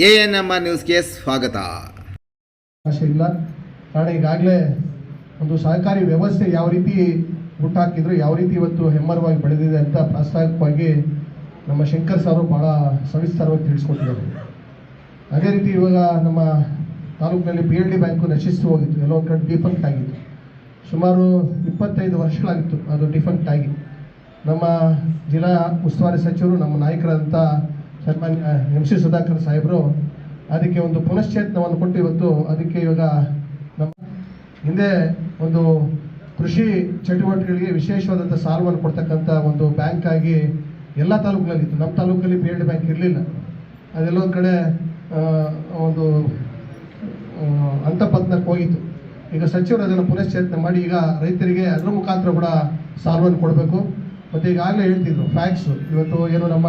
A N M R ನ್ಯೂಸ್ಗೆ ಸ್ವಾಗತ. ಇಲ್ಲ. ಕಾರಣ ಈಗಾಗಲೇ ಒಂದು ಸಹಕಾರಿ ವ್ಯವಸ್ಥೆ ಯಾವ ರೀತಿ ಹುಟ್ಟಾಕಿದ್ರು, ಯಾವ ರೀತಿ ಇವತ್ತು ಹೆಮ್ಮರವಾಗಿ ಬೆಳೆದಿದೆ ಅಂತ ಪ್ರಾಸ್ತಾವಿಕವಾಗಿ ನಮ್ಮ ಶಂಕರ್ ಸಾರು ಬಹಳ ಸವಿಸ್ತಾರವಾಗಿ ತಿಳಿಸ್ಕೊಟ್ಟಿದ್ದಾರೆ. ಅದೇ ರೀತಿ ಇವಾಗ ನಮ್ಮ ತಾಲೂಕಿನಲ್ಲಿ ಪಿ ಎಲ್ ಡಿ ಬ್ಯಾಂಕು ನಶಿಸ್ತು ಹೋಗಿತ್ತು. ಎಲ್ಲೋ ಒಂದು ಕಡೆ ಡಿಫಂಕ್ಟ್ ಆಗಿತ್ತು. ಸುಮಾರು ಇಪ್ಪತ್ತೈದು ವರ್ಷಗಳಾಗಿತ್ತು ಅದು ಡಿಫಂಕ್ಟ್ ಆಗಿ. ನಮ್ಮ ಜಿಲ್ಲಾ ಉಸ್ತುವಾರಿ ಸಚಿವರು, ನಮ್ಮ ನಾಯಕರಾದಂಥ ಸನ್ಮಾನ್ಯ ಎಂ ಸಿ ಸುಧಾಕರ್ ಸಾಹೇಬರು, ಅದಕ್ಕೆ ಒಂದು ಪುನಶ್ಚೇತನವನ್ನು ಕೊಟ್ಟು ಇವತ್ತು ಅದಕ್ಕೆ ಇವಾಗ ನಮ್ಮ ಹಿಂದೆ ಒಂದು ಕೃಷಿ ಚಟುವಟಿಕೆಗಳಿಗೆ ವಿಶೇಷವಾದಂಥ ಸಾಲವನ್ನು ಕೊಡ್ತಕ್ಕಂಥ ಒಂದು ಬ್ಯಾಂಕ್ ಆಗಿ ಎಲ್ಲ ತಾಲೂಕಿನಲ್ಲಿ ಇತ್ತು ನಮ್ಮ ತಾಲೂಕಲ್ಲಿ ಪಿ ಎಡ್ ಬ್ಯಾಂಕ್ ಇರಲಿಲ್ಲ. ಅದೆಲ್ಲ ಒಂದು ಕಡೆ ಒಂದು ಅಂತಪತ್ನಕ್ಕೆ ಹೋಗಿತ್ತು. ಈಗ ಸಚಿವರು ಅದನ್ನು ಪುನಶ್ಚೇತನ ಮಾಡಿ ಈಗ ರೈತರಿಗೆ ಅದರ ಮುಖಾಂತರ ಕೂಡ ಸಾಲವನ್ನು ಕೊಡಬೇಕು. ಮತ್ತು ಈಗಾಗಲೇ ಹೇಳ್ತಿದ್ರು ಫ್ಯಾಕ್ಸ್ ಇವತ್ತು ಏನು ನಮ್ಮ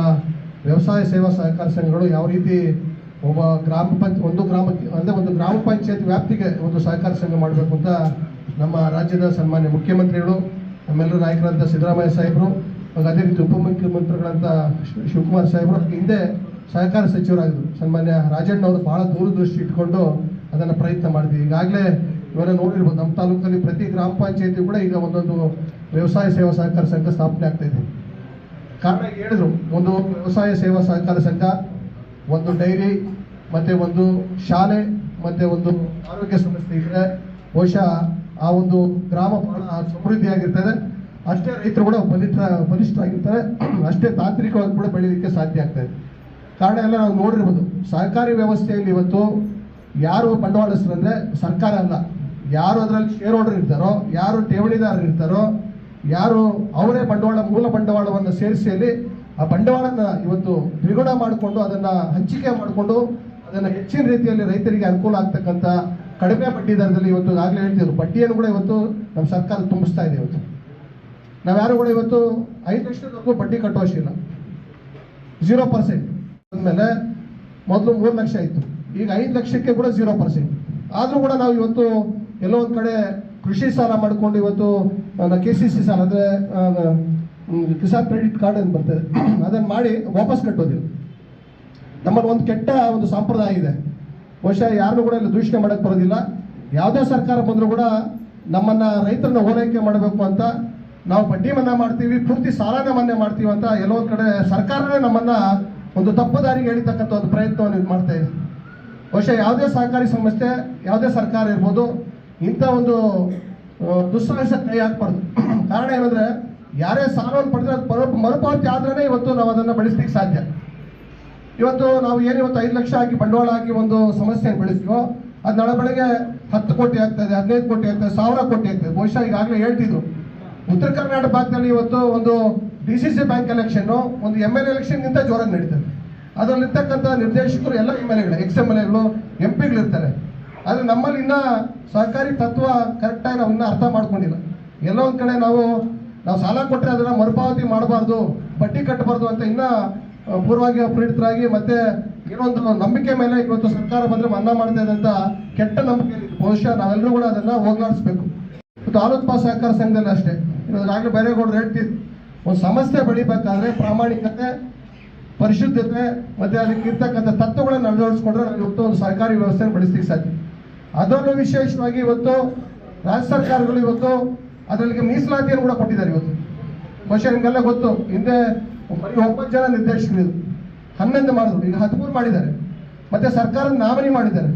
ವ್ಯವಸಾಯ ಸೇವಾ ಸಹಕಾರ ಸಂಘಗಳು ಯಾವ ರೀತಿ ಒಬ್ಬ ಗ್ರಾಮ ಪಂಚ, ಒಂದು ಗ್ರಾಮ ಅಂದರೆ ಒಂದು ಗ್ರಾಮ ಪಂಚಾಯತ್ ವ್ಯಾಪ್ತಿಗೆ ಒಂದು ಸಹಕಾರ ಸಂಘ ಮಾಡಬೇಕು ಅಂತ ನಮ್ಮ ರಾಜ್ಯದ ಸನ್ಮಾನ್ಯ ಮುಖ್ಯಮಂತ್ರಿಗಳು, ನಮ್ಮೆಲ್ಲರ ನಾಯಕರಂತ ಸಿದ್ದರಾಮಯ್ಯ ಸಾಹೇಬರು, ಹಾಗೂ ಅದೇ ರೀತಿ ಉಪಮುಖ್ಯಮಂತ್ರಿಗಳಂತ ಶಿವ- ಶಿವಕುಮಾರ್ ಸಾಹೇಬರು ಹಿಂದೆ ಸಹಕಾರ ಸಚಿವರಾಗಿದ್ದರು ಸನ್ಮಾನ್ಯ ರಾಜಣ್ಣ ಅವರು ಬಹಳ ದೂರದೃಷ್ಟಿ ಇಟ್ಕೊಂಡು ಅದನ್ನು ಪ್ರಯತ್ನ ಮಾಡಿದ್ವಿ. ಈಗಾಗಲೇ ಇವೆಲ್ಲ ನೋಡಿರ್ಬೋದು. ನಮ್ಮ ತಾಲೂಕಲ್ಲಿ ಪ್ರತಿ ಗ್ರಾಮ ಪಂಚಾಯತಿ ಕೂಡ ಈಗ ಒಂದೊಂದು ವ್ಯವಸಾಯ ಸೇವಾ ಸಹಕಾರ ಸಂಘ ಸ್ಥಾಪನೆ ಆಗ್ತಾ ಇದೆ. ಕಾರಣ ಹೇಳಿದ್ರು. ಒಂದು ವ್ಯವಸಾಯ ಸೇವಾ ಸಹಕಾರ ಸಂಘ, ಒಂದು ಡೈರಿ, ಮತ್ತೆ ಒಂದು ಶಾಲೆ, ಮತ್ತೆ ಒಂದು ಆರೋಗ್ಯ ಸಂಸ್ಥೆ ಇದ್ರೆ ಬಹುಶಃ ಆ ಒಂದು ಗ್ರಾಮ ಸಮೃದ್ಧಿಯಾಗಿರ್ತದೆ. ಅಷ್ಟೇ ರೈತರು ಕೂಡ ಬಲಿಷ್ಠ ಆಗಿರ್ತಾರೆ ಅಷ್ಟೇ ತಾಂತ್ರಿಕವಾಗಿ ಕೂಡ ಬೆಳೀಲಿಕ್ಕೆ ಸಾಧ್ಯ ಆಗ್ತದೆ. ಕಾರಣ ಎಲ್ಲ ನಾವು ನೋಡಿರ್ಬೋದು. ಸಹಕಾರಿ ವ್ಯವಸ್ಥೆಯಲ್ಲಿ ಇವತ್ತು ಯಾರು ಬಂಡವಾಳಸ್ಥರು ಅಂದ್ರೆ ಸರ್ಕಾರ ಅಲ್ಲ. ಯಾರು ಅದರಲ್ಲಿ ಶೇರ್ ಹೋಲ್ಡರ್ ಇರ್ತಾರೋ, ಯಾರು ಠೇವಣಿದಾರರು ಇರ್ತಾರೋ ಯಾರು ಅವರೇ ಬಂಡವಾಳ, ಮೂಲ ಬಂಡವಾಳವನ್ನು ಸೇರಿಸಿ ಅಲ್ಲಿ ಆ ಬಂಡವಾಳನ ಇವತ್ತು ದ್ವಿಗುಣ ಮಾಡಿಕೊಂಡು ಅದನ್ನ ಹಂಚಿಕೆ ಮಾಡಿಕೊಂಡು ಅದನ್ನ ಹೆಚ್ಚಿನ ರೀತಿಯಲ್ಲಿ ರೈತರಿಗೆ ಅನುಕೂಲ ಆಗ್ತಕ್ಕಂಥ ಕಡಿಮೆ ಬಡ್ಡಿ ದರದಲ್ಲಿ ಇವತ್ತು ಆಗಲೇ ಹೇಳ್ತಿದ್ರು. ಬಡ್ಡಿಯನ್ನು ಕೂಡ ಇವತ್ತು ನಮ್ಮ ಸರ್ಕಾರ ತುಂಬಿಸ್ತಾ ಇದೆ ಇವತ್ತು. ನಾವ್ಯಾರು ಕೂಡ ಇವತ್ತು ಐದು ಲಕ್ಷದವರೆಗೂ ಬಡ್ಡಿ ಕಟ್ಟುವಷ್ಟಿಲ್ಲ ಝೀರೋ ಪರ್ಸೆಂಟ್ ಅಂದಮೇಲೆ ಮೊದಲು ಮೂರು ಲಕ್ಷ ಇತ್ತು. ಈಗ ಐದು ಲಕ್ಷಕ್ಕೆ ಕೂಡ ಝೀರೋ ಪರ್ಸೆಂಟ್ ಆದರೂ ಕೂಡ ನಾವು ಇವತ್ತು ಎಲ್ಲೋ ಒಂದು ಕಡೆ ಕೃಷಿ ಸಾಲ ಮಾಡಿಕೊಂಡು ಇವತ್ತು ಕೆ ಸಿ ಸಿ ಸಾಲ, ಅಂದರೆ ಕಿಸಾನ್ ಕ್ರೆಡಿಟ್ ಕಾರ್ಡ್ ಅಂತ ಬರ್ತದೆ. ಅದನ್ನು ಮಾಡಿ ವಾಪಸ್ ಕಟ್ಟೋದಿಲ್ಲ ನಮ್ಮಲ್ಲಿ ಒಂದು ಕೆಟ್ಟ ಒಂದು ಸಂಪ್ರದಾಯ ಇದೆ. ಬಹುಶಃ ಯಾರನ್ನೂ ಕೂಡ ಇಲ್ಲಿ ದೂಷಣೆ ಮಾಡಕ್ಕೆ ಬರೋದಿಲ್ಲ. ಯಾವುದೇ ಸರ್ಕಾರ ಬಂದರೂ ಕೂಡ ನಮ್ಮನ್ನ ರೈತರನ್ನ ಓಲೈಕೆ ಮಾಡಬೇಕು ಅಂತ ನಾವು ಬಡ್ಡಿ ಮನ್ನಾ ಮಾಡ್ತೀವಿ, ಪೂರ್ತಿ ಸಾಲನೇ ಮನ್ನಾ ಮಾಡ್ತೀವಿ ಅಂತ ಎಲ್ಲೋ ಒಂದು ಕಡೆ ಸರ್ಕಾರನೇ ನಮ್ಮನ್ನ ಒಂದು ತಪ್ಪು ದಾರಿಗೆ ಎಳಿತಕ್ಕಂಥ ಒಂದು ಪ್ರಯತ್ನವನ್ನು ಇದು ಮಾಡ್ತಾ ಇದೆ. ಬಹುಶಃ ಯಾವುದೇ ಸಹಕಾರಿ ಸಂಸ್ಥೆ, ಯಾವುದೇ ಸರ್ಕಾರ ಇರ್ಬೋದು ಇಂಥ ಒಂದು ದುಸ್ಸಾಹಸ ಕೈ ಹಾಕ್ಬಾರ್ದು ಕಾರಣ ಏನಂದ್ರೆ, ಯಾರೇ ಸಾಲವನ್ನು ಪಡೆದ್ರೆ ಅದು ಮರು- ಮರುಪಾವತಿ ಆದ್ರೇ ಇವತ್ತು ನಾವು ಅದನ್ನು ಬೆಳೆಸ್ಲಿಕ್ಕೆ ಸಾಧ್ಯ. ಇವತ್ತು ನಾವು ಏನು ಇವತ್ತು ಐದು ಲಕ್ಷ ಹಾಕಿ ಬಂಡವಾಳ ಹಾಕಿ ಒಂದು ಸಮಸ್ಯೆಯನ್ನು ಬೆಳೆಸ್ತೀವೋ, ಅದು ನಾಳೆ ಬೆಳಗ್ಗೆ ಹತ್ತು ಕೋಟಿ ಆಗ್ತದೆ ಹದಿನೈದು ಕೋಟಿ ಆಗ್ತದೆ ಸಾವಿರ ಕೋಟಿ ಆಗ್ತದೆ ಬಹುಶಃ ಈಗಾಗಲೇ ಹೇಳ್ತಿದ್ರು. ಉತ್ತರ ಕರ್ನಾಟಕ ಭಾಗದಲ್ಲಿ ಇವತ್ತು ಒಂದು D C C bank election ಒಂದು ಎಂ ಎಲ್ ಎಲೆಕ್ಷನ್ಗಿಂತ ಜೋರಾಗಿ ನಡೀತದೆ ಅದರಲ್ಲಿರ್ತಕ್ಕಂಥ ನಿರ್ದೇಶಕರು ಎಲ್ಲ ಎಂ ಎಲ್ ಎಗಳು, ಎಕ್ಸ್ ಎಂ ಎಲ್ ಎಗಳು, ಎಂ ಪಿಗಳು ಇರ್ತಾರೆ ಆದರೆ ನಮ್ಮಲ್ಲಿ ಇನ್ನ ಸಹಕಾರಿ ತತ್ವ ಕರೆಕ್ಟಾಗಿ ಇನ್ನೂ ಅರ್ಥ ಮಾಡ್ಕೊಂಡಿಲ್ಲ. ಎಲ್ಲೋ ಒಂದು ಕಡೆ ನಾವು ನಾವು ಸಾಲ ಕೊಟ್ಟರೆ ಅದನ್ನು ಮರುಪಾವತಿ ಮಾಡಬಾರ್ದು, ಬಡ್ಡಿ ಕಟ್ಟಬಾರ್ದು ಅಂತ ಇನ್ನ ಪೂರ್ವಾಗಿ ಪ್ರೇರಿತರಾಗಿ ಮತ್ತೆ ಒಂದು ನಂಬಿಕೆ ಮೇಲೆ ಇವತ್ತು ಸರ್ಕಾರ ಬಂದ್ರೆ ಮನ್ನಾ ಮಾಡ್ತಾ ಅಂತ ಕೆಟ್ಟ ನಂಬಿಕೆ. ಬಹುಶಃ ನಾವೆಲ್ಲರೂ ಕೂಡ ಅದನ್ನ ಹೋಗ್ಲಾಡಿಸ್ಬೇಕು. ಮತ್ತು ಆಲೋತ್ಪ ಸಹಕಾರ ಸಂಘದಲ್ಲಿ ಅಷ್ಟೇ. ಈಗಾಗಲೇ ಬೈರೇಗೌಡರು ಹೇಳ್ತೀವಿ. ಒಂದು ಸಮಸ್ಯೆ ಬೆಳಿಬೇಕಾದ್ರೆ ಪ್ರಾಮಾಣಿಕತೆ, ಪರಿಶುದ್ಧತೆ, ಮತ್ತೆ ಅದಕ್ಕೆ ಇರ್ತಕ್ಕಂಥ ತತ್ವಗಳನ್ನು ಅಳವಡಿಸ್ಕೊಂಡ್ರೆ ನಾವು ಇವತ್ತು ಒಂದು ಸರ್ಕಾರಿ ವ್ಯವಸ್ಥೆ ಬೆಳೆಸ್ಲಿಕ್ಕೆ ಸಾಧ್ಯ. ಅದನ್ನು ವಿಶೇಷವಾಗಿ ಇವತ್ತು ರಾಜ್ಯ ಸರ್ಕಾರಗಳು ಇವತ್ತು ಅದರಲ್ಲಿ ಮೀಸಲಾತಿಯನ್ನು ಕೂಡ ಕೊಟ್ಟಿದ್ದಾರೆ ಇವತ್ತು. ಬಹುಶಃ ನಿಮಗೆಲ್ಲ ಗೊತ್ತು, ಹಿಂದೆ ಬರೀ ಒಂಬತ್ತು ಜನ ನಿರ್ದೇಶಕರು ಹನ್ನೊಂದು ಮಾಡಿದ್ರು, ಈಗ ಹದಿಮೂರು ಮಾಡಿದ್ದಾರೆ. ಮತ್ತೆ ಸರ್ಕಾರದ ನಾಮಿನಿ ಮಾಡಿದ್ದಾರೆ.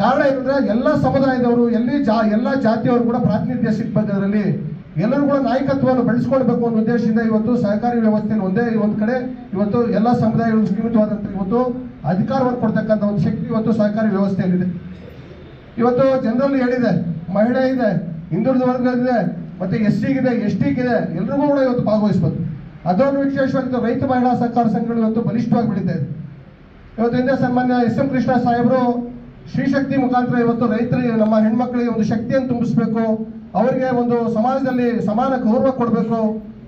ಕಾರಣ ಏನಂದ್ರೆ ಎಲ್ಲ ಸಮುದಾಯದವರು, ಎಲ್ಲಿ ಜಾ, ಎಲ್ಲ ಜಾತಿಯವರು ಕೂಡ ಪ್ರಾತಿನಿಧ್ಯ ಅದರಲ್ಲಿ ಎಲ್ಲರೂ ಕೂಡ ನಾಯಕತ್ವವನ್ನು ಬೆಳೆಸ್ಕೊಳ್ಬೇಕು ಅನ್ನೋ ಉದ್ದೇಶದಿಂದ ಇವತ್ತು ಸಹಕಾರಿ ವ್ಯವಸ್ಥೆಯಲ್ಲಿ ಒಂದೇ ಒಂದು ಕಡೆ ಇವತ್ತು ಎಲ್ಲ ಸಮುದಾಯಗಳು ಸೀಮಿತವಾದಂಥ ಇವತ್ತು ಅಧಿಕಾರವನ್ನು ಕೊಡ್ತಕ್ಕಂಥ ಒಂದು ಶಕ್ತಿ ಇವತ್ತು ಸಹಕಾರಿ ವ್ಯವಸ್ಥೆಯಲ್ಲಿದೆ. ಇವತ್ತು ಜನರಲ್ಲಿ ಹೇಳಿದೆ, ಮಹಿಳೆ ಇದೆ, ಹಿಂದುಳಿದ ವರ್ಗ ಇದೆ ಮತ್ತೆ ಎಸ್ ಸಿಗಿದೆ ಎಸ್ ಟಿಗಿದೆ ಎಲ್ರಿಗೂ ಕೂಡ ಇವತ್ತು ಭಾಗವಹಿಸ್ಬೋದು. ಅದೊಂದು ವಿಶೇಷವಾಗಿ ರೈತ ಮಹಿಳಾ ಸಹಕಾರ ಸಂಘಗಳು ಇವತ್ತು ಬಲಿಷ್ಠವಾಗಿ ಬೆಳೀತಾ ಇದೆ. ಇವತ್ತು ಹಿಂದೆ ಸನ್ಮಾನ್ಯ ಎಸ್ ಎಂ ಕೃಷ್ಣ ಸಾಹೇಬರು ಶ್ರೀಶಕ್ತಿ ಮುಖಾಂತರ ಇವತ್ತು ರೈತರಿಗೆ, ನಮ್ಮ ಹೆಣ್ಮಕ್ಳಿಗೆ ಒಂದು ಶಕ್ತಿಯನ್ನು ತುಂಬಿಸ್ಬೇಕು, ಅವರಿಗೆ ಒಂದು ಸಮಾಜದಲ್ಲಿ ಸಮಾನ ಗೌರವ ಕೊಡಬೇಕು.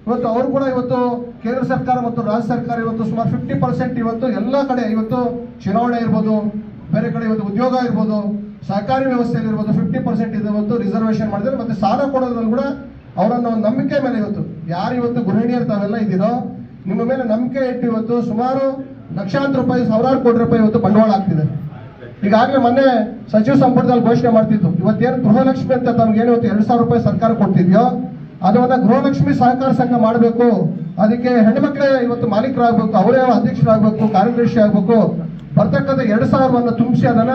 ಇವತ್ತು ಅವರು ಕೂಡ ಇವತ್ತು ಕೇಂದ್ರ ಸರ್ಕಾರ ಮತ್ತು ರಾಜ್ಯ ಸರ್ಕಾರ ಇವತ್ತು ಸುಮಾರು ಫಿಫ್ಟಿ ಪರ್ಸೆಂಟ್ ಇವತ್ತು ಎಲ್ಲ ಕಡೆ ಇವತ್ತು ಚುನಾವಣೆ ಇರ್ಬೋದು, ಬೇರೆ ಕಡೆ ಇವತ್ತು ಉದ್ಯೋಗ ಇರ್ಬೋದು. ಸಹಕಾರಿ ವ್ಯವಸ್ಥೆಯಲ್ಲಿ ಇರ್ಬೋದು ಫಿಫ್ಟಿ ಪರ್ಸೆಂಟ್ ಇವತ್ತು ರಿಸರ್ವೇಷನ್ ಮಾಡಿದ್ರೆ ಮತ್ತೆ ಸಾಲ ಕೊಡೋದ್ರಲ್ಲಿ ಕೂಡ ಅವರನ್ನ ಒಂದು ನಂಬಿಕೆ ಮೇಲೆ ಇವತ್ತು. ಯಾರು ಇವತ್ತು ಗೃಹಿಣಿಯರು ತಾವೆಲ್ಲ ಇದ್ದೀರೋ, ನಿಮ್ಮ ಮೇಲೆ ನಂಬಿಕೆ ಇಟ್ಟು ಇವತ್ತು ಸುಮಾರು ಲಕ್ಷಾಂತರ ರೂಪಾಯಿ, ಸಾವಿರಾರು ಕೋಟಿ ರೂಪಾಯಿ ಇವತ್ತು ಬಂಡವಾಳ ಆಗ್ತಿದೆ ಈಗಾಗಲೇ ಮೊನ್ನೆ ಸಚಿವ ಸಂಪುಟದಲ್ಲಿ ಘೋಷಣೆ ಮಾಡ್ತಿತ್ತು. ಇವತ್ತೇನು ಗೃಹಲಕ್ಷ್ಮಿ ಅಂತ ತಮ್ಗೆ ಇವತ್ತು ಎರಡು ಸಾವಿರ ರೂಪಾಯಿ ಸರ್ಕಾರ ಕೊಡ್ತಿದ್ಯೋ, ಅದನ್ನ ಗೃಹಲಕ್ಷ್ಮಿ ಸಹಕಾರ ಸಂಘ ಮಾಡಬೇಕು. ಅದಕ್ಕೆ ಹೆಣ್ಮಕ್ಳೇ ಇವತ್ತು ಮಾಲೀಕರಾಗಬೇಕು, ಅವರೇ ಅಧ್ಯಕ್ಷರಾಗಬೇಕು, ಕಾರ್ಯದರ್ಶಿ ಆಗಬೇಕು. ಬರ್ತಕ್ಕಂಥ ಎರಡು ಸಾವಿರವನ್ನು ತುಂಬಿಸಿ ಅದನ್ನ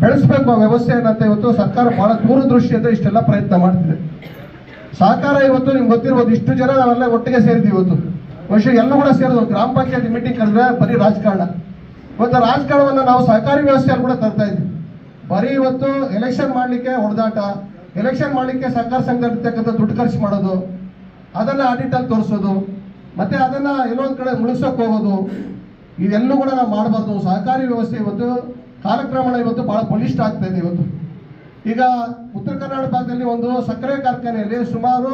ಬೆಳೆಸಬೇಕು ಆ ವ್ಯವಸ್ಥೆ ಅಂತ ಇವತ್ತು ಸರ್ಕಾರ ಬಹಳ ದೂರದೃಷ್ಟಿಯಿಂದ ಇಷ್ಟೆಲ್ಲ ಪ್ರಯತ್ನ ಮಾಡ್ತಿದೆ. ಸಹಕಾರ ಇವತ್ತು ನಿಮ್ಗೆ ಗೊತ್ತಿರ್ಬೋದು, ಇಷ್ಟು ಜನ ನಾವೆಲ್ಲ ಒಟ್ಟಿಗೆ ಸೇರಿದ್ವಿ ಇವತ್ತು. ಬಹುಶಃ ಎಲ್ಲ ಕೂಡ ಸೇರಿದ್ವು ಗ್ರಾಮ ಪಂಚಾಯತ್ ಮೀಟಿಂಗ್ ಕರೆದ್ರೆ ಬರೀ ರಾಜಕಾರಣ. ಇವತ್ತು ರಾಜಕಾರಣವನ್ನು ನಾವು ಸಹಕಾರಿ ವ್ಯವಸ್ಥೆಯಲ್ಲಿ ಕೂಡ ತರ್ತಾ ಇದ್ವಿ. ಬರೀ ಇವತ್ತು ಎಲೆಕ್ಷನ್ ಮಾಡಲಿಕ್ಕೆ ಹೊಡೆದಾಟ ಎಲೆಕ್ಷನ್ ಮಾಡಲಿಕ್ಕೆ ಸರ್ಕಾರ ಸಂಘ ಇರ್ತಕ್ಕಂಥ ದುಡ್ಡು ಖರ್ಚು ಮಾಡೋದು, ಅದನ್ನ ಆಡಿಟ್ ಅಲ್ಲಿ ತೋರಿಸೋದು, ಮತ್ತೆ ಅದನ್ನ ಎಲ್ಲೊಂದ್ ಕಡೆ ಮುಳುಗ್ಸೋಕೆ ಹೋಗೋದು, ಇದೆಲ್ಲೂ ಕೂಡ ನಾವು ಮಾಡಬಾರ್ದು. ಸಹಕಾರಿ ವ್ಯವಸ್ಥೆ ಇವತ್ತು ಕಾಲಕ್ರಮಣ ಇವತ್ತು ಬಹಳ ಬಲಿಷ್ಠ ಆಗ್ತಾ ಇದೆ ಇವತ್ತು. ಈಗ ಉತ್ತರ ಕರ್ನಾಟಕ ಭಾಗದಲ್ಲಿ ಒಂದು ಸಕ್ಕರೆ ಕಾರ್ಖಾನೆಯಲ್ಲಿ ಸುಮಾರು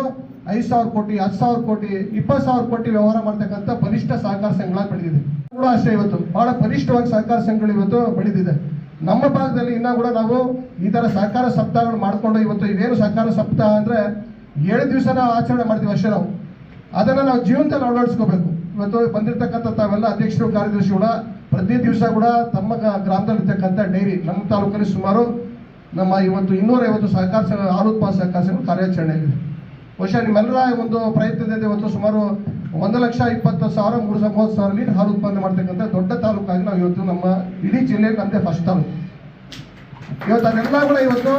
ಐದು ಸಾವಿರ ಕೋಟಿ, ಹತ್ತು ಸಾವಿರ ಕೋಟಿ, ಇಪ್ಪತ್ತು ಸಾವಿರ ಕೋಟಿ ವ್ಯವಹಾರ ಮಾಡ್ತಕ್ಕಂಥ ಬಲಿಷ್ಠ ಸಹಕಾರ ಸಂಘಗಳ ಬೆಳೆದಿದೆ. ಕೂಡ ಅಷ್ಟೇ ಇವತ್ತು, ಬಹಳ ಬಲಿಷ್ಠವಾಗಿ ಸಹಕಾರ ಸಂಘಗಳು ಇವತ್ತು ಬೆಳೆದಿದೆ. ನಮ್ಮ ಭಾಗದಲ್ಲಿ ಇನ್ನೂ ಕೂಡ ನಾವು ಈ ಥರ ಸಹಕಾರ ಸಪ್ತಾಹಗಳು ಮಾಡಿಕೊಂಡು ಇವತ್ತು ಇದೇನು ಸಹಕಾರ ಸಪ್ತಾಹ ಅಂದರೆ ಏಳು ದಿವಸನ ಆಚರಣೆ ಮಾಡ್ತೀವಿ ವರ್ಷ ನಾವು. ಅದನ್ನು ನಾವು ಜೀವನದಲ್ಲಿ ಅಳವಡಿಸ್ಕೋಬೇಕು. ಇವತ್ತು ಬಂದಿರತಕ್ಕಂಥ ತಾವೆಲ್ಲ ಅಧ್ಯಕ್ಷರು ಕಾರ್ಯದರ್ಶಿಗಳ ಪ್ರತಿ ದಿವಸ ಕೂಡ ತಮ್ಮ ಗ್ರಾಮದಲ್ಲಿರ್ತಕ್ಕಂಥ ಡೈರಿ ನಮ್ಮ ತಾಲೂಕಲ್ಲಿ ಸುಮಾರು ನಮ್ಮ ಇವತ್ತು ಇನ್ನೂರ ಐವತ್ತು ಸಹಕಾರ ಸಂಘ ಹಾಲು ಉತ್ಪಾದಕ ಸಹಕಾರ ಸಂಘ ಬಹುಶಃ ನಿಮ್ಮೆಲ್ಲರ ಒಂದು ಪ್ರಯತ್ನದಿಂದ ಇವತ್ತು ಸುಮಾರು ಒಂದು ಲಕ್ಷ ಇಪ್ಪತ್ತು ಸಾವಿರ, ಮೂರು ಮೂವತ್ತು ಸಾವಿರ ಲೀಟರ್ ಹಾಲು ಉತ್ಪಾದನೆ ಮಾಡ್ತಕ್ಕಂಥ ದೊಡ್ಡ ತಾಲೂಕಾಗಿ ನಾವು ಇವತ್ತು ನಮ್ಮ ಇಡೀ ಜಿಲ್ಲೆಯಲ್ಲಿ ನಮ್ಮದೇ ಫಸ್ಟ್ ತಾಲೂಕು. ಇವತ್ತು ಅದೆಲ್ಲ ಕೂಡ ಇವತ್ತು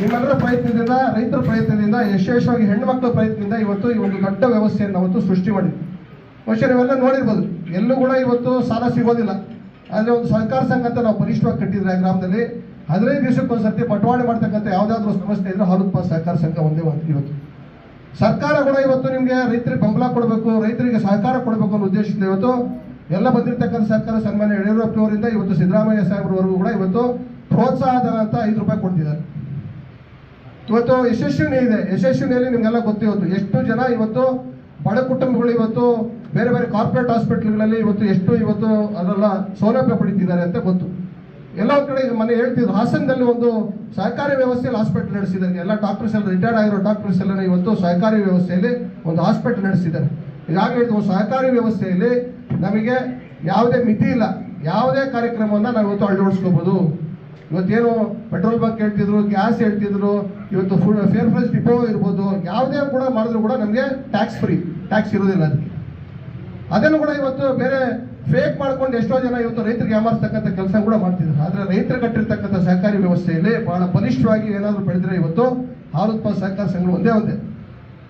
ನಿಮ್ಮೆಲ್ಲರ ಪ್ರಯತ್ನದಿಂದ, ರೈತರ ಪ್ರಯತ್ನದಿಂದ, ಯಶಸ್ವಿಯಾಗಿ ಹೆಣ್ಣು ಮಕ್ಕಳ ಪ್ರಯತ್ನದಿಂದ ಇವತ್ತು ಈ ಒಂದು ದೊಡ್ಡ ವ್ಯವಸ್ಥೆಯನ್ನು ಅವತ್ತು ಸೃಷ್ಟಿ ಮಾಡಿದ್ವಿ. ಬಹುಶಃ ನೀವೆಲ್ಲ ನೋಡಿರ್ಬೋದು, ಎಲ್ಲೂ ಕೂಡ ಇವತ್ತು ಸಾಲ ಸಿಗೋದಿಲ್ಲ. ಆದರೆ ಒಂದು ಸಹಕಾರ ಸಂಘ ಅಂತ ನಾವು ಬಲಿಷ್ಠವಾಗಿ ಕಟ್ಟಿದ್ರೆ ಆ ಗ್ರಾಮದಲ್ಲಿ ಹದಿನೈದು ದಿವಸಕ್ಕೊಂದ್ಸರ್ತಿ ಬಟವಾಡೆ ಮಾಡ್ತಕ್ಕಂಥ ಯಾವುದಾದ್ರೂ ಸಮಸ್ಯೆ ಇದ್ರೆ ಉತ್ಪಾದಕ ಸಹಕಾರ ಸಂಘ ಒಂದೇ ಒಂದು ಇವತ್ತು. ಸರ್ಕಾರ ಕೂಡ ಇವತ್ತು ನಿಮಗೆ ರೈತರಿಗೆ ಬೆಂಬಲ ಕೊಡಬೇಕು, ರೈತರಿಗೆ ಸಹಕಾರ ಕೊಡಬೇಕು ಅನ್ನೋ ಉದ್ದೇಶದಿಂದ ಇವತ್ತು ಎಲ್ಲ ಬಂದಿರತಕ್ಕಂಥ ಸರ್ಕಾರ ಸನ್ಮಾನ್ಯ ಯಡಿಯೂರಪ್ಪನವರಿಂದ ಇವತ್ತು ಸಿದ್ದರಾಮಯ್ಯ ಸಾಹೇಬ್ರವರೆಗೂ ಕೂಡ ಇವತ್ತು ಪ್ರೋತ್ಸಾಹ ಧನ ಅಂತ ಐದು ರೂಪಾಯಿ ಕೊಡ್ತಿದ್ದಾರೆ. ಇವತ್ತು ಯಶಸ್ವಿನಿ ಇದೆ. ಯಶಸ್ವಿನಿಯಲ್ಲಿ ನಿಮಗೆಲ್ಲ ಗೊತ್ತಿವತ್ತು ಎಷ್ಟು ಜನ ಇವತ್ತು ಬಡ ಕುಟುಂಬಗಳು ಇವತ್ತು ಬೇರೆ ಬೇರೆ ಕಾರ್ಪೊರೇಟ್ ಹಾಸ್ಪಿಟಲ್ಗಳಲ್ಲಿ ಇವತ್ತು ಎಷ್ಟು ಇವತ್ತು ಅದೆಲ್ಲ ಸೌಲಭ್ಯ ಪಡಿತಿದ್ದಾರೆ ಅಂತ ಗೊತ್ತು. ಎಲ್ಲ ಕಡೆ ಮನೆ ಹೇಳ್ತಿದ್ರು, ಹಾಸನದಲ್ಲಿ ಒಂದು ಸಹಕಾರಿ ವ್ಯವಸ್ಥೆಯಲ್ಲಿ ಹಾಸ್ಪಿಟಲ್ ನಡೆಸಿದ್ದಾರೆ. ಎಲ್ಲ ಡಾಕ್ಟರ್ಸ್ ಎಲ್ಲ ರಿಟೈರ್ಡ್ ಆಗಿರೋ ಡಾಕ್ಟರ್ಸ್ ಎಲ್ಲ ಇವತ್ತು ಸಹಕಾರಿ ವ್ಯವಸ್ಥೆಯಲ್ಲಿ ಒಂದು ಹಾಸ್ಪಿಟಲ್ ನಡೆಸಿದ್ದಾರೆ. ಈಗಾಗಲೇ ಒಂದು ಸಹಕಾರಿ ವ್ಯವಸ್ಥೆಯಲ್ಲಿ ನಮಗೆ ಯಾವುದೇ ಮಿತಿ ಇಲ್ಲ. ಯಾವುದೇ ಕಾರ್ಯಕ್ರಮವನ್ನು ನಾವು ಇವತ್ತು ಅಳವಡಿಸ್ಕೋಬೋದು. ಇವತ್ತೇನು ಪೆಟ್ರೋಲ್ ಬಂಕ್ ಹೇಳ್ತಿದ್ರು, ಗ್ಯಾಸ್ ಹೇಳ್ತಿದ್ರು, ಇವತ್ತು ಫುಲ್ ಫೇರ್ ಫ್ರೆಸ್ ಡಿಪೋ ಇರ್ಬೋದು. ಯಾವುದೇ ಕೂಡ ಮಾಡಿದ್ರು ಕೂಡ ನಮಗೆ ಟ್ಯಾಕ್ಸ್ ಫ್ರೀ ಟ್ಯಾಕ್ಸ್ ಇರೋದಿಲ್ಲ ಅದಕ್ಕೆ. ಅದನ್ನು ಕೂಡ ಇವತ್ತು ಬೇರೆ ಫೇಕ್ ಮಾಡ್ಕೊಂಡು ಎಷ್ಟೋ ಜನ ಇವತ್ತು ರೈತರಿಗೆ ಯಾಮಾರಿಸ್ತಕ್ಕಂಥ ಕೆಲಸ ಕೂಡ ಮಾಡ್ತಿದ್ರು ಆದರೆ ರೈತರು ಕಟ್ಟಿರ್ತಕ್ಕಂಥ ಸಹಕಾರಿ ವ್ಯವಸ್ಥೆಯಲ್ಲಿ ಬಹಳ ಬಲಿಷ್ಠವಾಗಿ ಏನಾದರೂ ಬೆಳೆದ್ರೆ ಇವತ್ತು ಹಾಲು ಉತ್ಪಾದ ಸಹಕಾರ ಸಂಘಗಳು ಒಂದೇ ಒಂದೇ.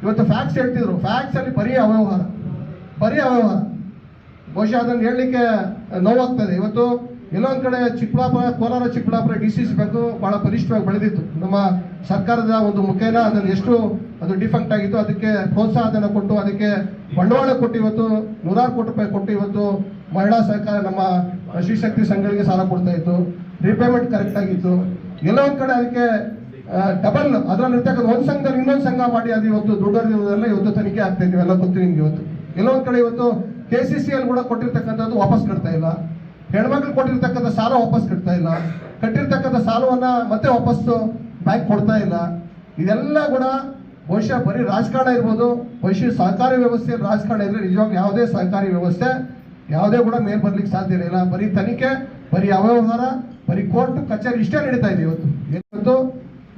ಇವತ್ತು ಫ್ಯಾಕ್ಸ್ ಹೇಳ್ತಿದ್ರು. ಫ್ಯಾಕ್ಸ್ ಅಲ್ಲಿ ಬರೀ ಅವ್ಯವಹಾರ. ಬರೀ ಅವ್ಯವಹಾರ. ಬಹುಶಃ ಅದನ್ನು ಹೇಳಲಿಕ್ಕೆ ನೋವಾಗ್ತದೆ. ಇವತ್ತು ಎಲ್ಲೊಂದ್ ಕಡೆ Chikkaballapur, Kolar, Chikkaballapur D C C bank ಬಹಳ ಬಲಿಷ್ಠವಾಗಿ ಬೆಳೆದಿತ್ತು. ನಮ್ಮ ಸರ್ಕಾರದ ಒಂದು ಮುಖೇನ ಅದನ್ನು ಎಷ್ಟು ಅದು ಡಿಫೆಕ್ಟ್ ಆಗಿತ್ತು. ಅದಕ್ಕೆ ಪ್ರೋತ್ಸಾಹಧನ ಕೊಟ್ಟು, ಅದಕ್ಕೆ ಬಂಡವಾಳ ಕೊಟ್ಟು ಇವತ್ತು, ನೂರಾರು ಕೋಟಿ ರೂಪಾಯಿ ಕೊಟ್ಟು ಇವತ್ತು ಮಹಿಳಾ ಸಹಕಾರ ನಮ್ಮ ಶ್ರೀಶಕ್ತಿ ಸಂಘಗಳಿಗೆ ಸಾಲ ಕೊಡ್ತಾ ಇತ್ತು. ರಿಪೇಮೆಂಟ್ ಕರೆಕ್ಟ್ ಆಗಿತ್ತು. ಎಲ್ಲ ಕಡೆ ಅದಕ್ಕೆ ಡಬಲ್ ಅದರಲ್ಲಿ ಇರ್ತಕ್ಕಂಥ ಒಂದು ಸಂಘದಲ್ಲಿ ಇನ್ನೊಂದು ಸಂಘ ಮಾಡಿ ಅದು ಇವತ್ತು ದುಡ್ಡೋದಿರೋದೆಲ್ಲ ಇವತ್ತು ತನಿಖೆ ಆಗ್ತಾ ಇದ್ದೀವಿ. ಎಲ್ಲ ಗೊತ್ತು ನಿಮ್ಗೆ ಇವತ್ತು. ಎಲ್ಲೋ ಕಡೆ ಇವತ್ತು ಕೆ ಸಿ ಸಿ ಅಲ್ಲಿ ಕೂಡ ಕೊಟ್ಟಿರ್ತಕ್ಕಂಥದ್ದು ವಾಪಸ್ ಕಟ್ತಾ ಇಲ್ಲ. ಹೆಣ್ಮಕ್ಳು ಕೊಟ್ಟಿರ್ತಕ್ಕಂಥ ಸಾಲ ವಾಪಸ್ ಕಟ್ತಾ ಇಲ್ಲ. ಕಟ್ಟಿರ್ತಕ್ಕಂಥ ಸಾಲವನ್ನ ಮತ್ತೆ ವಾಪಸ್ಸು ಬ್ಯಾಂಕ್ ಕೊಡ್ತಾ ಇಲ್ಲ. ಇದೆಲ್ಲ ಕೂಡ ಬಹುಶಃ ಬರೀ ರಾಜಕಾರಣ ಇರ್ಬೋದು, ಬಹುಶಃ ಸಹಕಾರಿ ವ್ಯವಸ್ಥೆ, ರಾಜಕಾರಣ ಇದ್ರೆ ನಿಜವಾಗ್ಲೂ ಯಾವುದೇ ಸಹಕಾರಿ ವ್ಯವಸ್ಥೆ, ಯಾವುದೇ ಕೂಡ ಮೇಲ್ ಬರ್ಲಿಕ್ಕೆ ಸಾಧ್ಯ ಇಲ್ಲ. ಬರೀ ತನಿಖೆ, ಬರೀ ಅವ್ಯವಹಾರ, ಬರೀ ಕೋರ್ಟ್, ಕಚೇರಿ ಇಷ್ಟೇ ನಡೀತಾ ಇದೆ ಇವತ್ತು. ಇವತ್ತು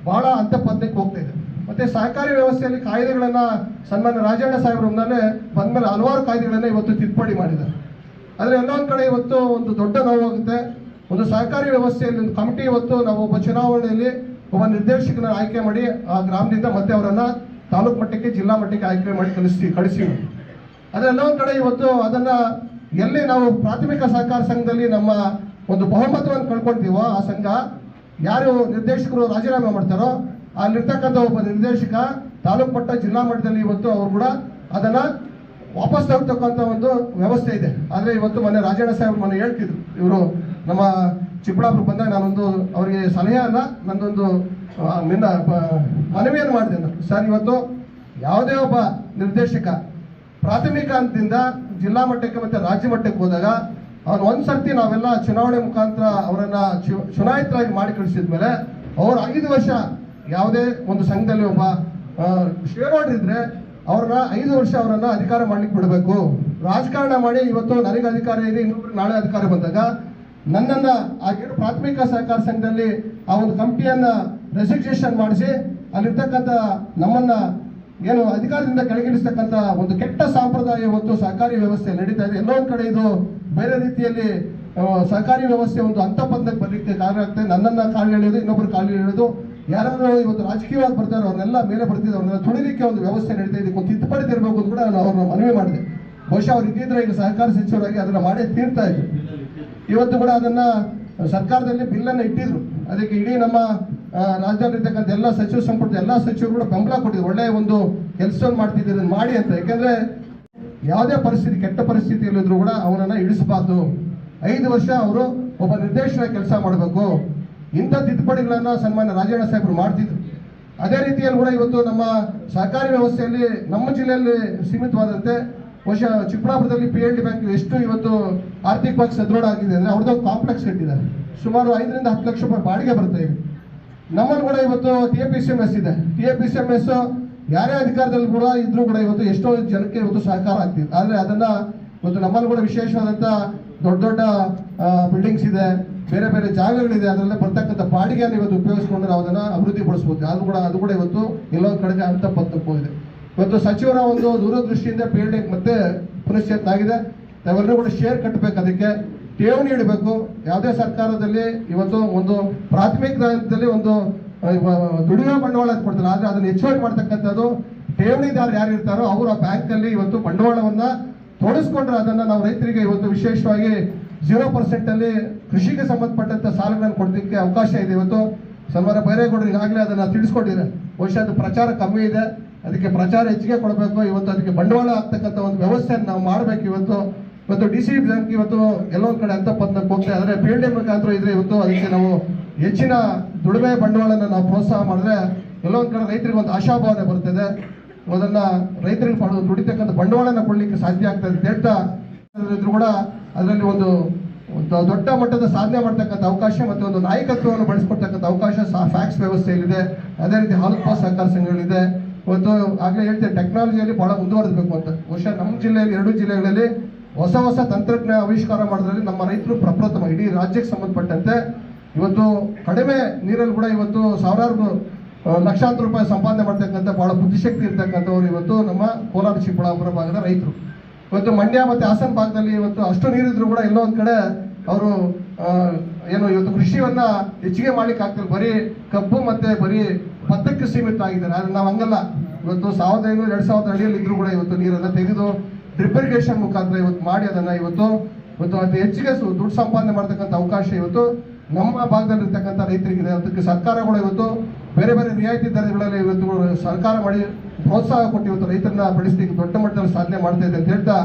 ಬಹಳ ಅಂತಪದ್ಯಕ್ಕೆ ಹೋಗ್ತಾ ಇದೆ. ಮತ್ತೆ ಸಹಕಾರಿ ವ್ಯವಸ್ಥೆಯಲ್ಲಿ ಕಾಯ್ದೆಗಳನ್ನ ಸನ್ಮಾನ್ಯ ರಾಜಣ್ಣ ಸಾಹೇಬ್ರ ಬಂದ ಬಂದ್ಮೇಲೆ ಹಲವಾರು ಕಾಯ್ದೆಗಳನ್ನ ಇವತ್ತು ತಿದ್ದುಪಡಿ ಮಾಡಿದ್ದಾರೆ. ಆದ್ರೆ ಎಲ್ಲೊಂದ್ ಕಡೆ ಇವತ್ತು ಒಂದು ದೊಡ್ಡ ನೋವಾಗುತ್ತೆ ಒಂದು ಸಹಕಾರಿ ವ್ಯವಸ್ಥೆಯಲ್ಲಿ ಒಂದು ಕಮಿಟಿ ಇವತ್ತು ನಾವು ಒಬ್ಬ ಚುನಾವಣೆಯಲ್ಲಿ ಒಬ್ಬ ನಿರ್ದೇಶಕನ ಆಯ್ಕೆ ಮಾಡಿ ಆ ಗ್ರಾಮದಿಂದ ಮತ್ತೆ ಅವರನ್ನ ತಾಲೂಕು ಮಟ್ಟಕ್ಕೆ, ಜಿಲ್ಲಾ ಮಟ್ಟಕ್ಕೆ ಆಯ್ಕೆ ಮಾಡಿ ಕಳಿಸಿ ಕಳಿಸ್ತೀವಿ. ಆದರೆ ಇನ್ನೊಂದು ಕಡೆ ಇವತ್ತು ಅದನ್ನ ಎಲ್ಲಿ ನಾವು ಪ್ರಾಥಮಿಕ ಸಹಕಾರ ಸಂಘದಲ್ಲಿ ನಮ್ಮ ಒಂದು ಬಹುಮತವನ್ನು ಕಳ್ಕೊಳ್ತೀವೋ ಆ ಸಂಘ, ಯಾರು ನಿರ್ದೇಶಕರು ರಾಜೀನಾಮೆ ಮಾಡ್ತಾರೋ, ಅಲ್ಲಿರ್ತಕ್ಕಂಥ ಒಬ್ಬ ನಿರ್ದೇಶಕ, ತಾಲೂಕು ಮಟ್ಟ, ಜಿಲ್ಲಾ ಮಟ್ಟದಲ್ಲಿ ಇವತ್ತು ಅವರು ಕೂಡ ಅದನ್ನ ವಾಪಸ್ ತಗೊಳ್ತಕ್ಕಂಥ ಒಂದು ವ್ಯವಸ್ಥೆ ಇದೆ. ಆದರೆ ಇವತ್ತು ಮೊನ್ನೆ ರಾಜಣ್ಣ ಸಾಹೇಬ್ ಮೊನ್ನೆ ಹೇಳ್ತಿದ್ರು, ಇವರು ನಮ್ಮ ಚಿಕ್ಕಬಳ್ಳಾಪುರ ಬಂದಾಗ ನಾನೊಂದು ಅವರಿಗೆ ಸಲಹೆಯನ್ನು ನಂದೊಂದು ನಿನ್ನ ಮನವಿಯನ್ನು ಮಾಡಿದೆ ನಾನು. ಸರ್, ಇವತ್ತು ಯಾವುದೇ ಒಬ್ಬ ನಿರ್ದೇಶಕ ಪ್ರಾಥಮಿಕ ಹಂತದಿಂದ ಜಿಲ್ಲಾ ಮಟ್ಟಕ್ಕೆ ಮತ್ತೆ ರಾಜ್ಯ ಮಟ್ಟಕ್ಕೆ ಹೋದಾಗ ಅವ್ರು ಒಂದ್ಸರ್ತಿ ನಾವೆಲ್ಲ ಚುನಾವಣೆ ಮುಖಾಂತರ ಅವರನ್ನು ಚುನಾಯಿತರಾಗಿ ಮಾಡಿ ಕಳಿಸಿದ ಮೇಲೆ ಅವ್ರು ಐದು ವರ್ಷ ಯಾವುದೇ ಒಂದು ಸಂಘದಲ್ಲಿ ಒಬ್ಬ ಶೇರ್ ಇದ್ರೆ ಅವ್ರನ್ನ ಐದು ವರ್ಷ ಅವರನ್ನು ಅಧಿಕಾರ ಮಾಡ್ಲಿಕ್ಕೆ ಬಿಡಬೇಕು. ರಾಜಕಾರಣ ಮಾಡಿ ಇವತ್ತು ನನಗೆ ಅಧಿಕಾರ ಇದೆ ಇನ್ನೊಬ್ರು ನಾಳೆ ಅಧಿಕಾರ ಬಂದಾಗ ನನ್ನನ್ನ ಆ ಏನು ಪ್ರಾಥಮಿಕ ಸಹಕಾರ ಸಂಘದಲ್ಲಿ ಆ ಒಂದು ಕಂಪ್ನಿಯನ್ನು ರೆಸಿಗ್ನೇಷನ್ ಮಾಡಿಸಿ, ಅಲ್ಲಿರ್ತಕ್ಕಂಥ ನಮ್ಮನ್ನ ಏನು ಅಧಿಕಾರದಿಂದ ಕೆಳಗಿಳಿಸ್ತಕ್ಕಂಥ ಒಂದು ಕೆಟ್ಟ ಸಂಪ್ರದಾಯ ಇವತ್ತು ಸಹಕಾರಿ ವ್ಯವಸ್ಥೆ ನಡೀತಾ ಇದೆ. ಎಲ್ಲೋ ಕಡೆ ಇದು ಬೇರೆ ರೀತಿಯಲ್ಲಿ ಸಹಕಾರಿ ವ್ಯವಸ್ಥೆ ಒಂದು ಅಂತಪಂದಕ್ಕೆ ಬರಲಿಕ್ಕೆ ಕಾರಣ ಆಗ್ತದೆ ನನ್ನನ್ನ ಕಾಲು ಎಳೆಯೋದು ಇನ್ನೊಬ್ಬರು ಕಾಲು ಎಳೆಯೋದು, ಯಾರಾದರೂ ಇವತ್ತು ರಾಜಕೀಯವಾಗಿ ಬರ್ತಾರೆ, ಅವ್ರನ್ನೆಲ್ಲ ಮೇಲೆ ಬರ್ತಿದ್ರು ಅವ್ರನ್ನೆಲ್ಲ ತುಳಿಲಿಕ್ಕೆ ಒಂದು ವ್ಯವಸ್ಥೆ ನಡೀತಾ ಇದೆ. ಒಂದು ತಿದ್ದುಪಡಿ ತರಬೇಕು ಅಂತ ಕೂಡ ನಾನು ಅವ್ರನ್ನ ಮನವಿ ಮಾಡಿದೆ. ಬಹುಶಃ ಅವ್ರು ಇದ್ದಿದ್ರೆ ಈಗ ಸಹಕಾರ ಸಚಿವರಾಗಿ ಅದನ್ನು ಮಾಡೇ ತೀರ್ತಾ ಇದ್ರು. ಇವತ್ತು ಕೂಡ ಅದನ್ನ ಸರ್ಕಾರದಲ್ಲಿ ಬಿಲ್ಲನ್ನು ಇಟ್ಟಿದ್ರು. ಅದಕ್ಕೆ ಇಡೀ ನಮ್ಮ ಆ, ರಾಜ್ಯದಲ್ಲಿ ಇರ್ತಕ್ಕಂಥ ಎಲ್ಲ ಸಚಿವ ಸಂಪುಟದ ಎಲ್ಲ ಸಚಿವರು ಕೂಡ ಬೆಂಬಲ ಕೊಟ್ಟಿದ್ರು. ಒಳ್ಳೆಯ ಒಂದು ಕೆಲಸವನ್ನು ಮಾಡ್ತಿದ್ದೀರಿ ಮಾಡಿ ಅಂತ. ಯಾಕಂದ್ರೆ ಯಾವುದೇ ಪರಿಸ್ಥಿತಿ ಕೆಟ್ಟ ಪರಿಸ್ಥಿತಿಯಲ್ಲಿದ್ರು ಕೂಡ ಅವನನ್ನು ಇಳಿಸಬಾರ್ದು. ಐದು ವರ್ಷ ಅವರು ಒಬ್ಬ ನಿರ್ದೇಶನ ಕೆಲಸ ಮಾಡಬೇಕು. ಇಂಥ ತಿದ್ದುಪಡಿಗಳನ್ನು ಸನ್ಮಾನ್ಯ ರಾಜಣ್ಣ ಸಾಹೇಬರು ಮಾಡ್ತಿದ್ರು. ಅದೇ ರೀತಿಯಲ್ಲಿ ಕೂಡ ಇವತ್ತು ನಮ್ಮ ಸಹಕಾರಿ ವ್ಯವಸ್ಥೆಯಲ್ಲಿ ನಮ್ಮ ಜಿಲ್ಲೆಯಲ್ಲಿ ಸೀಮಿತವಾದಂತೆ ಬಹುಶಃ ಚಿಕ್ಕಬಳ್ಳಾಪುರದಲ್ಲಿ ಪಿ ಎಲ್ ಡಿ ಬ್ಯಾಂಕ್ ಎಷ್ಟು ಇವತ್ತು ಆರ್ಥಿಕವಾಗಿ ಸದೃಢ ಆಗಿದೆ ಅಂದ್ರೆ ಅವ್ರದ್ದು ಕಾಂಪ್ಲೆಕ್ಸ್ ಕಟ್ಟಿದ್ದಾರೆ ಸುಮಾರು ಐದರಿಂದ ಹತ್ತು ಲಕ್ಷ ರೂಪಾಯಿ ಬಾಡಿಗೆ ಬರ್ತಾ ಇದೆ ನಮ್ಮಲ್ಲಿ ಕೂಡ ಇವತ್ತು T A P C M S ಇದೆ. T A P C M S ಯಾರೇ ಅಧಿಕಾರದಲ್ಲಿ ಕೂಡ ಇದ್ರೂ ಕೂಡ ಇವತ್ತು ಎಷ್ಟೋ ಜನಕ್ಕೆ ಇವತ್ತು ಸಹಕಾರ ಆಗ್ತಿದೆ. ಆದ್ರೆ ಅದನ್ನ ಇವತ್ತು ನಮ್ಮಲ್ಲಿ ಕೂಡ ವಿಶೇಷವಾದಂತ ದೊಡ್ಡ ದೊಡ್ಡ ಬಿಲ್ಡಿಂಗ್ಸ್ ಇದೆ, ಬೇರೆ ಬೇರೆ ಜಾಗಗಳಿದೆ, ಅದರಲ್ಲೇ ಬರ್ತಕ್ಕಂಥ ಬಾಡಿಗೆಯನ್ನು ಇವತ್ತು ಉಪಯೋಗಿಸ್ಕೊಂಡು ನಾವು ಅದನ್ನ ಅಭಿವೃದ್ಧಿ ಪಡಿಸಬಹುದು ಅದು ಕೂಡ ಅದು ಕೂಡ ಇವತ್ತು ಎಲ್ಲೊಂದು ಕಡೆಗೆ ಅಂತ ಪತ್ತಕ್ಕೆ ಹೋಗಿದೆ ಇವತ್ತು ಸಚಿವರ ಒಂದು ದೂರದೃಷ್ಟಿಯಿಂದ ಪೀಳಿಗೆ ಮತ್ತೆ ಪುನಶ್ಚೇತನ ಆಗಿದೆ. ನಾವೆಲ್ಲರೂ ಕೂಡ ಶೇರ್ ಕಟ್ಟಬೇಕು ಅದಕ್ಕೆ, ಠೇವಣಿ ಇಡಬೇಕು. ಯಾವುದೇ ಸರ್ಕಾರದಲ್ಲಿ ಇವತ್ತು ಒಂದು ಪ್ರಾಥಮಿಕ ಹಂತದಲ್ಲಿ ಒಂದು ದುಡಿಮೆ ಬಂಡವಾಳ ಅಂತ ಕೊಡ್ತಾರೆ. ಆದರೆ ಅದನ್ನು ಹೆಚ್ಚುವರಿ ಮಾಡ್ತಕ್ಕಂಥದ್ದು ಠೇವಣಿದಾರರು ಯಾರು ಇರ್ತಾರೋ ಅವರು ಆ ಬ್ಯಾಂಕ್ ಅಲ್ಲಿ ಇವತ್ತು ಬಂಡವಾಳವನ್ನ ತೋರಿಸ್ಕೊಂಡ್ರೆ ಅದನ್ನ ನಾವು ರೈತರಿಗೆ ಇವತ್ತು ವಿಶೇಷವಾಗಿ ಜೀರೋ ಪರ್ಸೆಂಟಲ್ಲಿ ಕೃಷಿಗೆ ಸಂಬಂಧಪಟ್ಟಂಥ ಸಾಲಗಳನ್ನು ಕೊಡಲಿಕ್ಕೆ ಅವಕಾಶ ಇದೆ ಇವತ್ತು. ಸನ್ಮಾನ ಬೈರೇಗೌಡರು ಈಗಾಗಲೇ ಅದನ್ನ ತಿಳಿಸ್ಕೊಂಡಿದ್ದಾರೆ. ಬಹುಶಃ ಅದು ಪ್ರಚಾರ ಕಮ್ಮಿ ಇದೆ. ಅದಕ್ಕೆ ಪ್ರಚಾರ ಹೆಚ್ಚಿಗೆ ಕೊಡಬೇಕು. ಇವತ್ತು ಅದಕ್ಕೆ ಬಂಡವಾಳ ಆಗ್ತಕ್ಕಂಥ ಒಂದು ವ್ಯವಸ್ಥೆಯನ್ನು ನಾವು ಮಾಡಬೇಕು. ಇವತ್ತು ಮತ್ತು ಡಿ ಸಿ ಬ್ಯಾಂಕ್ ಇವತ್ತು ಎಲ್ಲೊಂದು ಕಡೆ ಅಂತ ಪದ್ನಕ್ಕೆ ಹೋಗ್ತಾ ಆದರೆ ಪಿ ಎಲ್ ಡಿ ಮುಖಾಂತರ ಇದ್ರೆ ಇವತ್ತು ಅದಕ್ಕೆ ನಾವು ಹೆಚ್ಚಿನ ದುಡಿಮೆ ಬಂಡವಾಳನ ನಾವು ಪ್ರೋತ್ಸಾಹ ಮಾಡಿದ್ರೆ ಎಲ್ಲೊಂದು ಕಡೆ ರೈತರಿಗೆ ಒಂದು ಆಶಾಭಾವನೆ ಬರ್ತದೆ ಅದನ್ನು ರೈತರಿಗೆ ಪಡೆದು ದುಡಿತಕ್ಕಂಥ ಬಂಡವಾಳನ ಕೊಡಲಿಕ್ಕೆ ಸಾಧ್ಯ ಆಗ್ತದೆ ಅಂತ ಹೇಳ್ತಾ ಇದ್ರು ಕೂಡ ಅದರಲ್ಲಿ ಒಂದು ದೊಡ್ಡ ಮಟ್ಟದ ಸಾಧನೆ ಮಾಡ್ತಕ್ಕಂಥ ಅವಕಾಶ ಮತ್ತು ಒಂದು ನಾಯಕತ್ವವನ್ನು ಬಳಸ್ಕೊಡ್ತಕ್ಕಂಥ ಅವಕಾಶ ಫ್ಯಾಕ್ಸ್ ವ್ಯವಸ್ಥೆಯಲ್ಲಿದೆ. ಅದೇ ರೀತಿ ಹಾಲು ಸಹಕಾರ ಸಂಘಗಳಿದೆ. ಇವತ್ತು ಆಗಲೇ ಹೇಳ್ತೇವೆ ಟೆಕ್ನಾಲಜಿಯಲ್ಲಿ ಬಹಳ ಮುಂದುವರೆದಬೇಕು ಅಂತ. ಬಹುಶಃ ನಮ್ಮ ಜಿಲ್ಲೆಯಲ್ಲಿ, ಎರಡು ಜಿಲ್ಲೆಗಳಲ್ಲಿ ಹೊಸ ಹೊಸ ತಂತ್ರಜ್ಞಾನ ಆವಿಷ್ಕಾರ ಮಾಡೋದ್ರಲ್ಲಿ ನಮ್ಮ ರೈತರು ಪ್ರಪ್ರಥಮ, ಇಡೀ ರಾಜ್ಯಕ್ಕೆ ಸಂಬಂಧಪಟ್ಟಂತೆ. ಇವತ್ತು ಕಡಿಮೆ ನೀರಲ್ಲಿ ಕೂಡ ಇವತ್ತು ಸಾವಿರಾರು ಲಕ್ಷಾಂತರ ರೂಪಾಯಿ ಸಂಪಾದನೆ ಮಾಡ್ತಕ್ಕಂಥ ಬಹಳ ಬುದ್ಧಿಶಕ್ತಿ ಇರ್ತಕ್ಕಂಥವ್ರು ಇವತ್ತು ನಮ್ಮ ಕೋಲಾರ, ಚಿಕ್ಕಬಳ್ಳಾಪುರ ಭಾಗದ ರೈತರು. ಇವತ್ತು ಮಂಡ್ಯ ಮತ್ತು ಹಾಸನ ಭಾಗದಲ್ಲಿ ಇವತ್ತು ಅಷ್ಟು ನೀರಿದ್ರು ಕೂಡ ಎಲ್ಲೋ ಒಂದು ಕಡೆ ಅವರು ಏನು ಇವತ್ತು ಕೃಷಿಯನ್ನ ಹೆಚ್ಚಿಗೆ ಮಾಡ್ಲಿಕ್ಕೆ ಆಗ್ತಿಲ್ಲ ಬರೀ ಕಬ್ಬು ಮತ್ತೆ ಬರೀ ಭತ್ತಕ್ಕೆ ಸೀಮಿತ ಆಗಿದ್ದಾರೆ. ಆದರೆ ನಾವು ಹಂಗಲ್ಲ. ಇವತ್ತು ಸಾವಿರದ ಐನೂರು, ಎರಡ್ ಸಾವಿರದ ಅಡಿಯಲ್ಲಿ ಇದ್ರು ಕೂಡ ಇವತ್ತು ನೀರನ್ನ ತೆಗೆದು ಡ್ರಿಪರಿಗೇಷನ್ ಮುಖಾಂತರ ಇವತ್ತು ಮಾಡಿ ಅದನ್ನ ಇವತ್ತು ಇವತ್ತು ಅತಿ ಹೆಚ್ಚಿಗೆ ದುಡ್ಡು ಸಂಪಾದನೆ ಮಾಡ್ತಕ್ಕಂಥ ಅವಕಾಶ ಇವತ್ತು ನಮ್ಮ ಭಾಗದಲ್ಲಿರ್ತಕ್ಕಂಥ ರೈತರಿಗಿದೆ. ಅದಕ್ಕೆ ಸರ್ಕಾರಗಳು ಇವತ್ತು ಬೇರೆ ಬೇರೆ ರಿಯಾಯಿತಿ ದರಗಳಲ್ಲಿ ಇವತ್ತು ಸರ್ಕಾರ ಮಾಡಿ ಪ್ರೋತ್ಸಾಹ ಕೊಟ್ಟು ಇವತ್ತು ರೈತರನ್ನ ಬೆಳೆಸಲಿಕ್ಕೆ ದೊಡ್ಡ ಮಟ್ಟದಲ್ಲಿ ಸಾಧನೆ ಮಾಡ್ತಾ ಇದೆ ಅಂತ ಹೇಳ್ತಾ